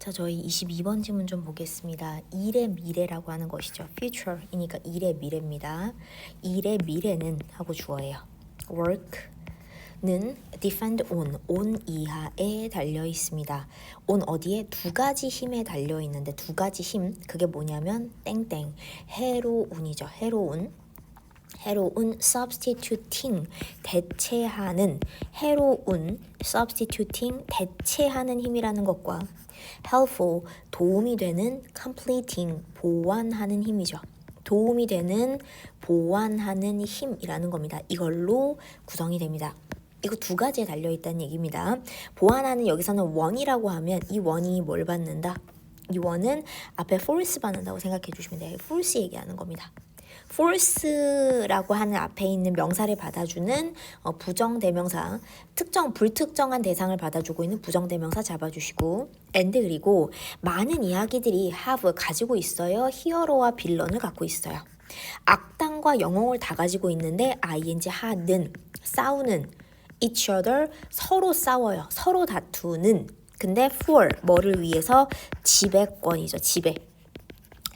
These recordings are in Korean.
자, 저희 22번 지문 좀 보겠습니다. 일의 미래라고 하는 것이죠. future이니까 일의 미래입니다. 일의 미래는 하고 주어예요. work는 depend on, on 이하에 달려 있습니다. on 어디에 두 가지 힘에 달려 있는데 두 가지 힘 그게 뭐냐면 땡땡 해로운이죠. 해로운 해로운 substituting 대체하는 해로운 substituting 대체하는 힘이라는 것과 helpful 도움이 되는 completing 보완하는 힘이죠. 도움이 되는 보완하는 힘이라는 겁니다. 이걸로 구성이 됩니다. 이거 두 가지에 달려 있다는 얘기입니다. 보완하는 여기서는 원이라고 하면 이 원이 뭘 받는다? 이 원은 앞에 force 받는다고 생각해 주시면 돼요. force 얘기하는 겁니다. Force라고 하는 앞에 있는 명사를 받아주는 어, 부정대명사 특정 불특정한 대상을 받아주고 있는 부정대명사 잡아주시고 and 그리고 많은 이야기들이 have 가지고 있어요 히어로와 빌런을 갖고 있어요. 악당과 영웅을 다 가지고 있는데 ing 하는 싸우는 each other 서로 싸워요 서로 다투는. 근데 for 뭐를 위해서? 지배권이죠 지배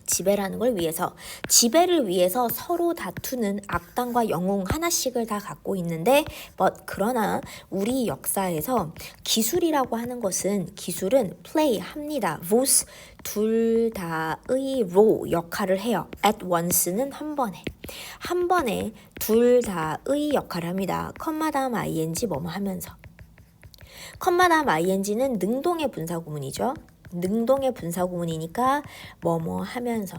지배라는 걸 위해서 지배를 위해서 서로 다투는 악당과 영웅 하나씩을 다 갖고 있는데 but 그러나 우리 역사에서 기술이라고 하는 것은 기술은 play 합니다. both 둘 다의 로 역할을 해요. at once는 한 번에 한 번에 둘 다의 역할을 합니다. 컴마 다음 ing 뭐뭐 하면서 컴마 다음 ing는 능동의 분사 구문이죠. 능동의 분사 구문이니까 뭐뭐 하면서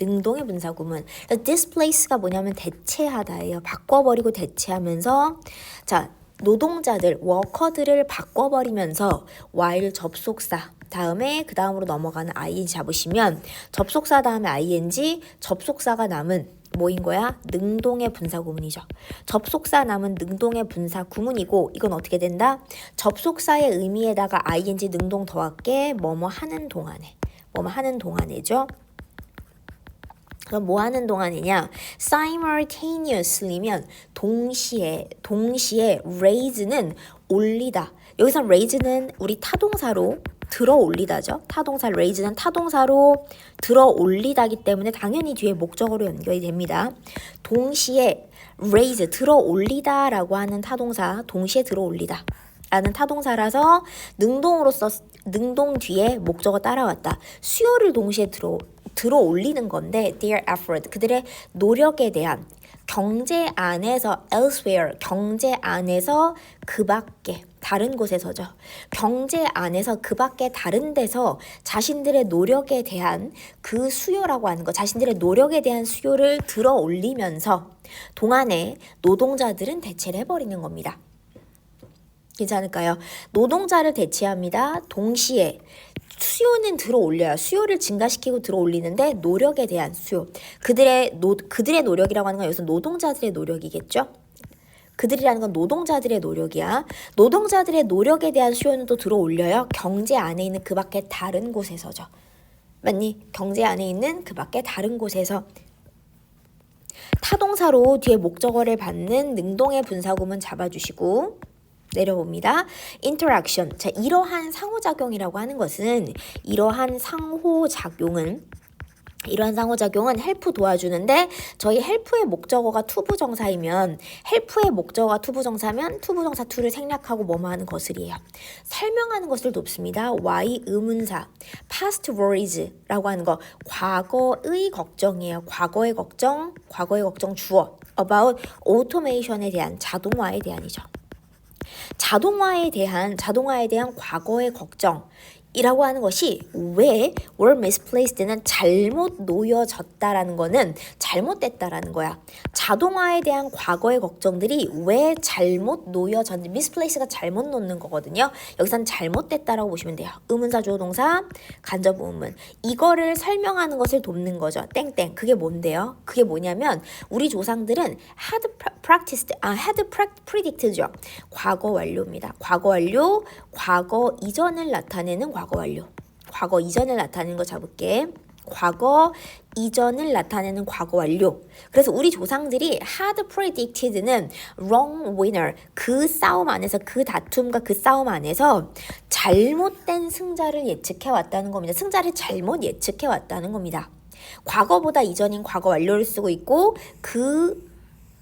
능동의 분사 구문. displace가 뭐냐면 대체하다예요. 바꿔버리고 대체하면서 자 노동자들 워커들을 바꿔버리면서 while 접속사 다음에 그 다음으로 넘어가는 ing 잡으시면 접속사 다음에 ing 접속사가 남은 뭐인 거야? 능동의 분사 구문이죠. 접속사 남은 능동의 분사 구문이고 이건 어떻게 된다? 접속사의 의미에다가 ing 능동 더할게 뭐뭐 하는 동안에 뭐뭐 하는 동안에죠. 그럼 뭐 하는 동안이냐? simultaneously면 동시에 동시에 raise는 올리다. 여기서 raise는 우리 타동사로 들어 올리다죠. 타동사 raise는 타동사로 들어 올리다기 때문에 당연히 뒤에 목적어로 연결이 됩니다. 동시에 raise 들어 올리다라고 하는 타동사 동시에 들어 올리다. 라는 타동사라서 능동으로서 능동 뒤에 목적어 따라왔다. 수요를 동시에 들어 들어 올리는 건데 their effort 그들의 노력에 대한 경제 안에서 elsewhere 경제 안에서 그 밖에 다른 곳에서죠. 경제 안에서 그 밖에 다른 데서 자신들의 노력에 대한 그 수요라고 하는 거, 자신들의 노력에 대한 수요를 들어 올리면서 동안에 노동자들은 대체를 해버리는 겁니다. 괜찮을까요? 노동자를 대체합니다. 동시에 수요는 들어 올려요. 수요를 증가시키고 들어 올리는데 노력에 대한 수요. 그들의 노, 그들의 노력이라고 하는 건 여기서 노동자들의 노력이겠죠? 그들이라는 건 노동자들의 노력이야. 노동자들의 노력에 대한 수요는 또 들어 올려요. 경제 안에 있는 그 밖에 다른 곳에서죠. 맞니? 경제 안에 있는 그 밖에 다른 곳에서 타동사로 뒤에 목적어를 받는 능동의 분사구문 잡아주시고 내려봅니다. interaction. 자, 이러한 상호작용이라고 하는 것은 이러한 상호작용은 이러한 상호작용은 헬프 도와주는데 저희 헬프의 목적어가 투부정사이면 헬프의 목적어가 투부정사면 투부정사 투를 생략하고 뭐뭐 하는 것을이에요. 설명하는 것을 돕습니다. Y 의문사 past worries라고 하는 거 과거의 걱정이에요. 과거의 걱정, 과거의 걱정 주어 about automation에 대한 자동화에 대한이죠. 자동화에 대한 자동화에 대한 과거의 걱정 이라고 하는 것이 왜 were misplaced는 잘못 놓여졌다라는 거는 잘못됐다라는 거야. 자동화에 대한 과거의 걱정들이 왜 잘못 놓여졌는지 misplace가 잘못 놓는 거거든요. 여기선 잘못됐다라고 보시면 돼요. 의문사 주어 동사 간접 의문. 이거를 설명하는 것을 돕는 거죠. 땡땡. 그게 뭔데요? 그게 뭐냐면 우리 조상들은 had practiced 아 had predict죠. 과거 완료입니다. 과거 완료, 과거 이전을 나타내는 과거 완료. 과거 이전을 나타내는 거 잡을게. 과거 이전을 나타내는 과거 완료. 그래서 우리 조상들이 had predicted는 wrong winner 그 싸움 안에서 그 다툼과 그 싸움 안에서 잘못된 승자를 예측해 왔다는 겁니다. 승자를 잘못 예측해 왔다는 겁니다. 과거보다 이전인 과거 완료를 쓰고 있고 그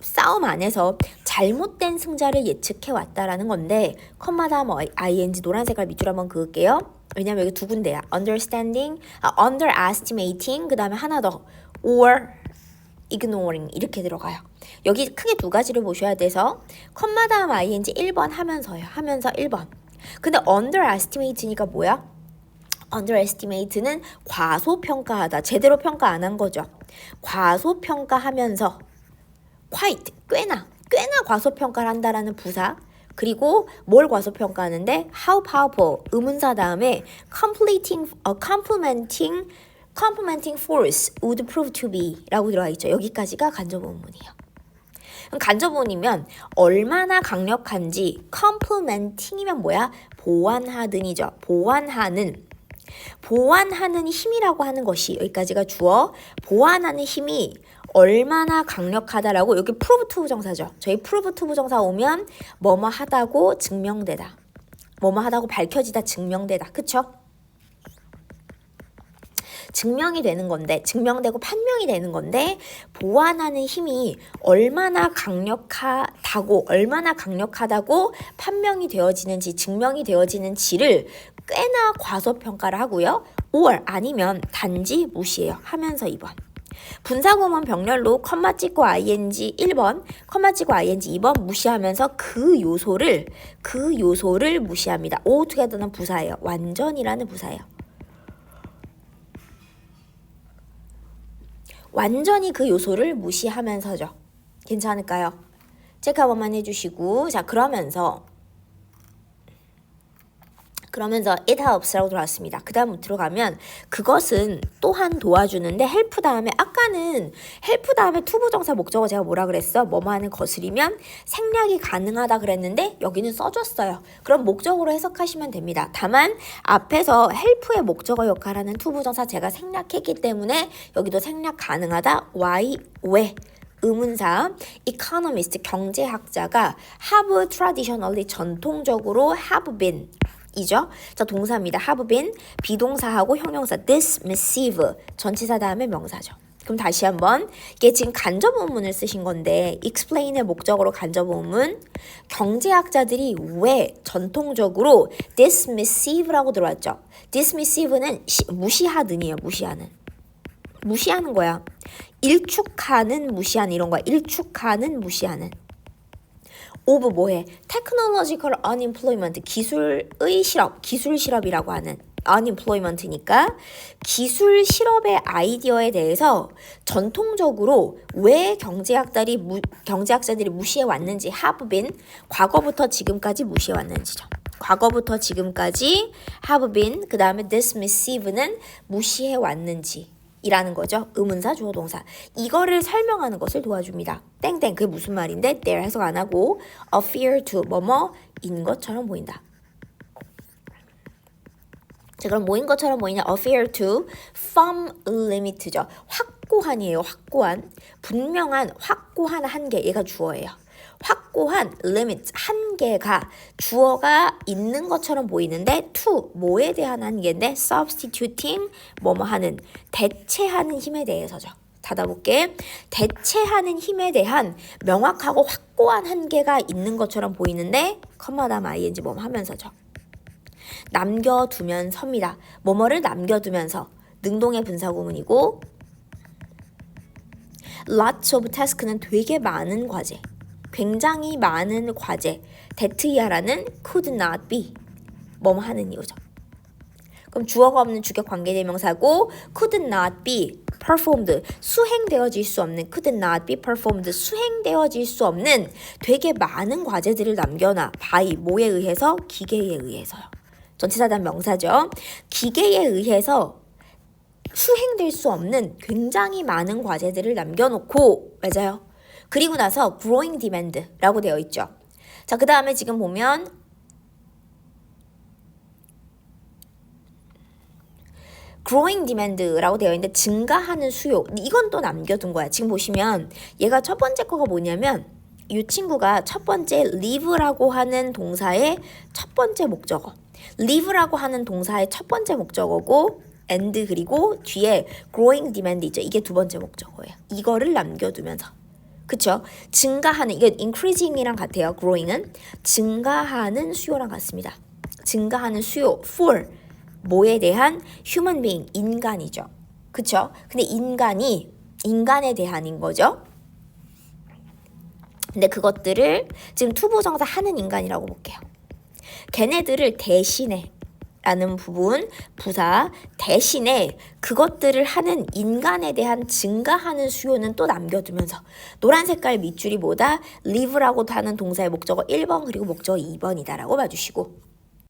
싸움 안에서 잘못된 승자를 예측해 왔다라는 건데 컴마다 뭐 ing 노란 색깔 밑줄 한번 그을게요. 왜냐면 여기 두 군데야. understanding, 아, underestimating 그 다음에 하나 더 or ignoring 이렇게 들어가요. 여기 크게 두 가지를 보셔야 돼서 컴마 다음 ing 1번 하면서요. 하면서 1번. 근데 underestimate니까 뭐야? underestimate는 과소평가하다. 제대로 평가 안 한 거죠. 과소평가하면서 quite 꽤나 꽤나 과소평가를 한다라는 부사 그리고 뭘 과소평가하는데 how powerful 의문사 다음에 completing 어, complementing complementing force would prove to be라고 들어가 있죠. 여기까지가 간접문이에요. 간접문이면 얼마나 강력한지 complementing이면 뭐야? 보완하든이죠. 보완하는 보완하는 힘이라고 하는 것이 여기까지가 주어 보완하는 힘이 얼마나 강력하다라고 여기 prove to 부정사죠. 저희 prove to 부정사 오면 뭐뭐 하다고 증명되다. 뭐뭐 하다고 밝혀지다 증명되다. 그쵸? 증명이 되는 건데 증명되고 판명이 되는 건데 보완하는 힘이 얼마나 강력하다고 얼마나 강력하다고 판명이 되어지는지 증명이 되어지는지를 꽤나 과소평가를 하고요. or 아니면 단지 무시해요. 하면서 2번. 분사구문 병렬로 컴마 찍고 ing 1번, 컴마 찍고 ing 2번 무시하면서 그 요소를 그 요소를 무시합니다. altogether는 부사예요. 완전이라는 부사예요. 완전히 그 요소를 무시하면서죠. 괜찮을까요? 체크 한 번만 해주시고 자 그러면서 그러면서 it helps라고 들어왔습니다. 그 다음 들어가면 그것은 또한 도와주는데 help 다음에 아까는 help 다음에 투부정사 목적어 제가 뭐라 그랬어? 뭐뭐 하는 거스리면 생략이 가능하다 그랬는데 여기는 써줬어요. 그럼 목적으로 해석하시면 됩니다. 다만 앞에서 help의 목적어 역할하는 투부정사 제가 생략했기 때문에 여기도 생략 가능하다. why, 왜? 의문사 economist 경제학자가 have traditionally 전통적으로 have been 이죠. 자, 동사입니다. have been 비동사하고 형용사 dismissive 전치사 다음에 명사죠. 그럼 다시 한번 이게 지금 간접문문을 쓰신 건데 explain의 목적으로 간접문문 경제학자들이 왜 전통적으로 dismissive라고 들어왔죠. dismissive는 시, 무시하든이에요. 무시하는. 무시하는 거야. 일축하는 무시하는 이런 거야. 일축하는 무시하는. 오브 뭐해? 테크놀로지컬 unemployment 기술의 실업, 기술 실업이라고 하는 unemployment니까 기술 실업의 아이디어에 대해서 전통적으로 왜 경제학자들이 무, 경제학자들이 무시해 왔는지 been 과거부터 지금까지 무시해 왔는지죠. 과거부터 지금까지 been 그 다음에 dismissive는 무시해 왔는지 이라는 거죠. 의문사, 주어, 동사. 이거를 설명하는 것을 도와줍니다. 땡땡 그게 무슨 말인데 there 해석 안 하고 appear to 뭐뭐인 것처럼 보인다. 자 그럼 뭐인 것처럼 보이냐? appear to firm limit죠. 확고한이에요. 확고한 분명한 확고한 한계 얘가 주어예요. 확고한 limit 한계가 주어가 있는 것처럼 보이는데 to 뭐에 대한 한계인데 substituting 뭐뭐 하는 대체하는 힘에 대해서죠. 닫아볼게. 대체하는 힘에 대한 명확하고 확고한 한계가 있는 것처럼 보이는데 컴마담 ing 뭐 하면서죠. 남겨두면서입니다. 뭐뭐를 남겨두면서 능동의 분사구문이고 lots of task는 되게 많은 과제. 굉장히 많은 과제 데트이하라는 could not be 뭐뭐 하는 이유죠. 그럼 주어가 없는 주격 관계대명사고 could not be performed 수행되어질 수 없는 could not be performed 수행되어질 수 없는 되게 많은 과제들을 남겨놔 by 뭐에 의해서 기계에 의해서요. 전치사단 명사죠. 기계에 의해서 수행될 수 없는 굉장히 많은 과제들을 남겨놓고 맞아요. 그리고 나서 growing demand라고 되어 있죠. 자, 그 다음에 지금 보면 growing demand라고 되어 있는데 증가하는 수요. 이건 또 남겨둔 거야. 지금 보시면 얘가 첫 번째 거가 뭐냐면 이 친구가 첫 번째 live라고 하는 동사의 첫 번째 목적어. live라고 하는 동사의 첫 번째 목적어고 and 그리고 뒤에 growing demand 있죠. 이게 두 번째 목적어예요. 이거를 남겨두면서 그쵸? 증가하는 이게 increasing이랑 같아요. growing은 증가하는 수요랑 같습니다. 증가하는 수요 for 뭐에 대한 human being 인간이죠. 그쵸? 근데 인간이 인간에 대한인 거죠. 근데 그것들을 지금 투부정사 하는 인간이라고 볼게요. 걔네들을 대신해 라는 부분 부사 대신에 그것들을 하는 인간에 대한 증가하는 수요는 또 남겨두면서 노란 색깔 밑줄이 뭐다? live라고 하는 동사의 목적어 1번 그리고 목적어 2번이다라고 봐주시고